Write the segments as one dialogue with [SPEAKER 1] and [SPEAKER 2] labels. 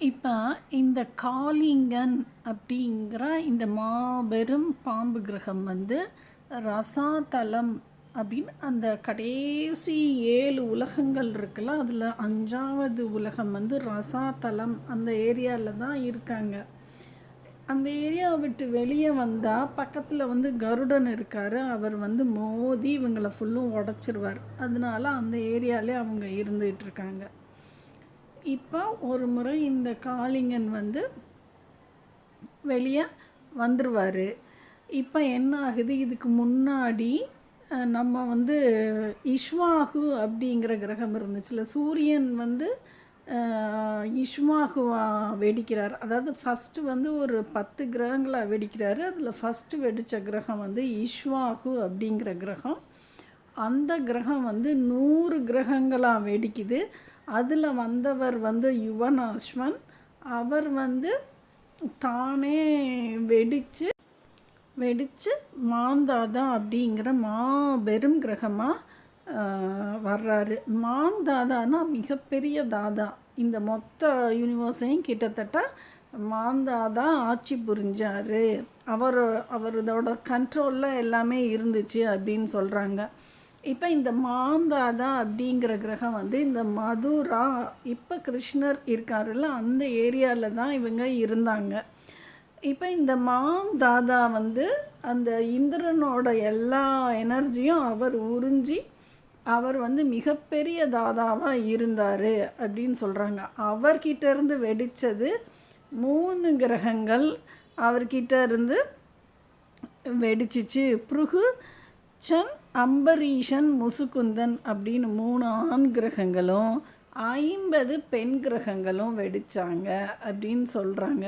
[SPEAKER 1] இப்போ இந்த காளிங்கன் அப்படிங்கிற இந்த மாபெரும் பாம்பு கிரகம் வந்து ரசாதலம் அப்படின்னு அந்த கடைசி ஏழு உலகங்கள் இருக்குல்ல அதில் அஞ்சாவது உலகம் வந்து ரசாதலம் அந்த ஏரியாவில் தான் இருக்காங்க. அந்த ஏரியாவை விட்டு வெளியே வந்தால் பக்கத்தில் வந்து கருடன் இருக்கார் அவர் வந்து மோதி இவங்களை ஃபுல்லும் உடச்சிருவார். அதனால அந்த ஏரியாலே அவங்க இருந்துகிட்ருக்காங்க இருக்காங்க. இப்போ ஒரு முறை இந்த காளிங்கன் வந்து வெளியே வந்துடுவார் இப்போ என்ன ஆகுது? இதுக்கு முன்னாடி நம்ம வந்து இஷ்வாகு அப்படிங்கிற கிரகம் இருந்துச்சுல சூரியன் வந்து அஹ், இஷ்வாகுவா வெடிக்கிறார். அதாவது ஃபஸ்ட்டு வந்து ஒரு பத்து கிரகங்களாக வெடிக்கிறாரு. அதில் ஃபஸ்ட்டு வெடித்த கிரகம் வந்து இஷ்வாகு அப்படிங்கிற கிரகம். அந்த கிரகம் வந்து நூறு கிரகங்களாக வெடிக்குது. அதில் வந்தவர் வந்து யுவனாஸ்வன் அவர் வந்து தானே வெடித்து வெடித்து மாந்தாதா அப்படிங்கிற மாபெரும் கிரகமாக வர்றாரு. மாந்தாதானா மிகப்பெரிய தாதா. இந்த மொத்த யூனிவர்ஸையும் கிட்டத்தட்ட மாந்தாதா ஆட்சி புரிஞ்சார். அவர் அவரதோட கண்ட்ரோலில் எல்லாமே இருந்துச்சு அப்படின்னு சொல்கிறாங்க இப்போ இந்த மாந்தாதா அப்படிங்கிற கிரகம் வந்து இந்த மதுரா இப்போ கிருஷ்ணர் இருக்காருல்ல அந்த ஏரியாவில் தான் இவங்க இருந்தாங்க. இப்போ இந்த மாந்தாதா வந்து அந்த இந்திரனோட எல்லா எனர்ஜியும் அவர் உறிஞ்சி அவர் வந்து மிகப்பெரிய தாதாவாக இருந்தார் அப்படின்னு சொல்கிறாங்க அவர்கிட்ட இருந்து வெடித்தது மூணு கிரகங்கள் அவர்கிட்ட இருந்து வெடிச்சிச்சு. பிருகு சன் அம்பரீஷன் முசுகுந்தன் அப்படின்னு மூணு ஆண் கிரகங்களும் ஐம்பது பெண் கிரகங்களும் வெடித்தாங்க அப்படின்னு சொல்கிறாங்க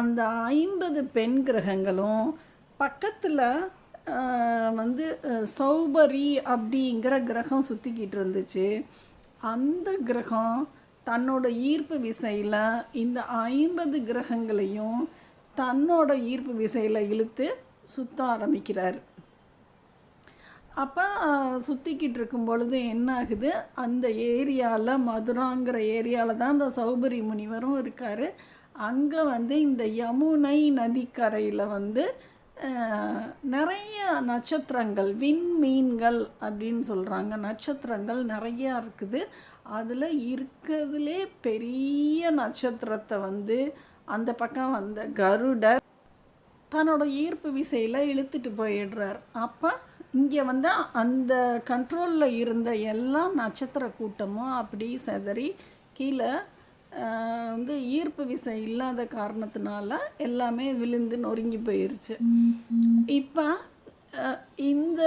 [SPEAKER 1] அந்த ஐம்பது பெண் கிரகங்களும் பக்கத்தில் வந்து சௌபரி அப்படிங்கிற கிரகம் சுற்றிக்கிட்டு இருந்துச்சு. அந்த கிரகம் தன்னோட ஈர்ப்பு விசையில் இந்த ஐம்பது கிரகங்களையும் தன்னோட ஈர்ப்பு விசையில் இழுத்து சுத்த ஆரம்பிக்கிறார். அப்போ சுற்றிக்கிட்டு இருக்கும் பொழுது என்ன ஆகுது அந்த ஏரியாவில் மதுராங்கிற ஏரியாவில் தான் அந்த சௌபரி முனிவரும் இருக்கார். அங்கே வந்து இந்த யமுனை நதிக்கரையில் வந்து நிறைய நட்சத்திரங்கள் விண்மீன்கள் அப்படின்னு சொல்கிறாங்க நட்சத்திரங்கள் நிறையா இருக்குது. அதில் இருக்கிறதுலே பெரிய நட்சத்திரத்தை வந்து அந்த பக்கம் வந்த கருடர் தன்னோட ஈர்ப்பு விசையில் இழுத்துட்டு போயிடுறார். அப்போ இங்கே வந்து அந்த கண்ட்ரோலில் இருந்த எல்லா நட்சத்திர கூட்டமும் அப்படி சிதறி கீழே வந்து ஈர்ப்பு விசை இல்லாத காரணத்தினால எல்லாமே விழுந்து நொறுங்கி போயிருச்சு. இப்போ இந்த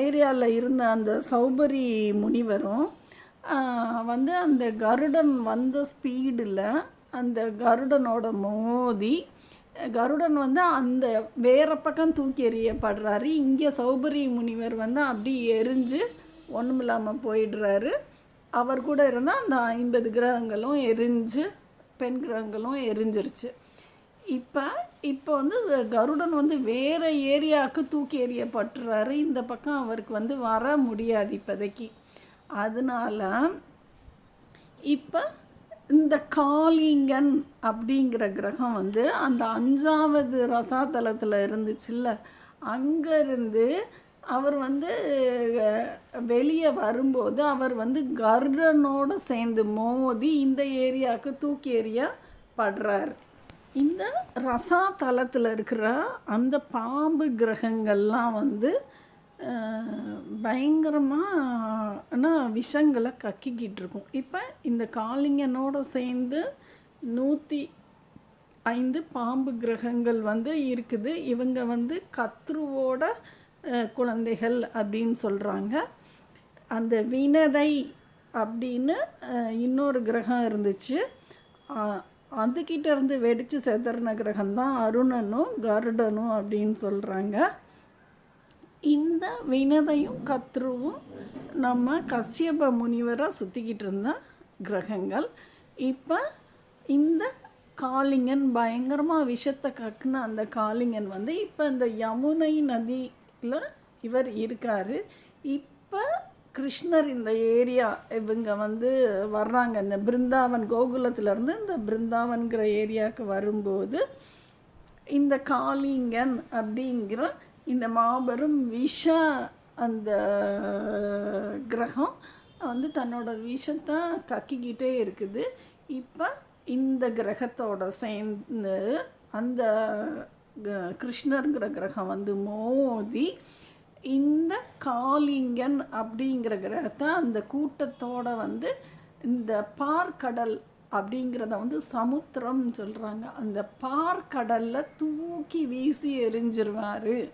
[SPEAKER 1] ஏரியாவில் இருந்த அந்த சௌபரி முனிவரும் வந்து அந்த கருடன் வந்த ஸ்பீடில் அந்த கருடனோட மோதி கருடன் வந்து அந்த வேற பக்கம் தூக்கி எறியப்படுறாரு. இங்கே சௌபரி முனிவர் வந்து அப்படி எரிஞ்சு ஒன்றுமில்லாமல் போயிடுறாரு. அவர் கூட இருந்தால் அந்த ஐம்பது கிரகங்களும் எரிஞ்சு பெண் கிரகங்களும் எரிஞ்சிருச்சு. இப்போ இப்போ வந்து கருடன் வந்து வேறு ஏரியாவுக்கு தூக்கி எறியப்பட்டுறாரு. இந்த பக்கம் அவருக்கு வந்து வர முடியாது இப்போதைக்கு. அதனால இப்போ இந்த காளிங்கன் அப்படிங்கிற கிரகம் வந்து அந்த அஞ்சாவது ரசாதலத்தில் இருந்துச்சுல்ல அங்கேருந்து அவர் வந்து வெளியே வரும்போது அவர் வந்து கர்டனோடு சேர்ந்து மோதி இந்த ஏரியாவுக்கு தூக்கி எறியப்படுறார் இந்த ரசாதலத்தில் இருக்கிற அந்த பாம்பு கிரகங்கள்லாம் வந்து பயங்கரமாக விஷங்களை கக்கிக்கிட்டு இருக்கும் இப்போ இந்த காளிங்கனோடு சேர்ந்து நூற்றி ஐந்து பாம்பு கிரகங்கள் வந்து இருக்குது. இவங்க வந்து கத்ருவோட குழந்தைகள் அப்படின்னு சொல்கிறாங்க அந்த வினதை அப்படின்னு இன்னொரு கிரகம் இருந்துச்சு. அதுக்கிட்டேருந்து அதுக்கிட்ட இருந்து வெடித்து செதறின கிரகம் தான் அருணனும் கருடனும் அப்படின்னு சொல்கிறாங்க இந்த வினதையும் கத்ருவும் நம்ம கஷ்யப முனிவராக சுற்றிக்கிட்டு இருந்த கிரகங்கள். இப்போ இந்த காளிங்கன் பயங்கரமாக விஷத்தை கக்குன அந்த காளிங்கன் வந்து இப்போ இந்த யமுனை நதியில் இவர் இருக்கார். இப்போ கிருஷ்ணர் இந்த ஏரியா இவங்க வந்து வர்றாங்க. இந்த பிருந்தாவன் கோகுலத்திலேருந்து இந்த பிருந்தாவன்கிற ஏரியாவுக்கு வரும்போது இந்த காளிங்கன் அப்படிங்கிற இந்த மாபெரும் விஷ அந்த கிரகம் வந்து தன்னோட விஷத்தை கக்கிக்கிட்டே இருக்குது. இப்போ இந்த கிரகத்தோட சேர்ந்து அந்த க- கிருஷ்ணருங்கிற கிரகம் வந்து மோதி இந்த காளிங்கன் அப்படிங்கிற கிரகத்தை அந்த கூட்டத்தோட வந்து இந்த பார்க்கடல் அப்படிங்கிறத வந்து சமுத்திரம்னு சொல்கிறாங்க அந்த பார்க்கடலில் தூக்கி வீசி எரிஞ்சிருவார்.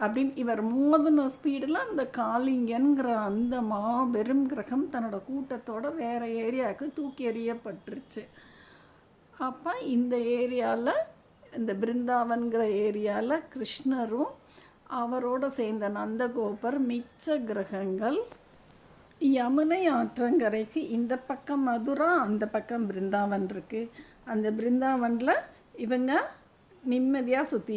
[SPEAKER 1] அப்படின்னு இவர் மோதின ஸ்பீடில் அந்த காளிங்கன்கிற அந்த மாபெரும் கிரகம் தன்னோட கூட்டத்தோட வேறு ஏரியாவுக்கு தூக்கி எறியப்பட்டுருச்சு. அப்போ இந்த ஏரியாவில் இந்த பிருந்தாவன்கிற ஏரியாவில் கிருஷ்ணரும் அவரோட சேர்ந்த நந்தகோபர் மிச்ச கிரகங்கள் யமுனை ஆற்றங்கரைக்கு இந்த பக்கம் மதுரா அந்த பக்கம் பிருந்தாவன் இருக்குது அந்த பிருந்தாவனில் இவங்க நிம்மதியாக சுற்றி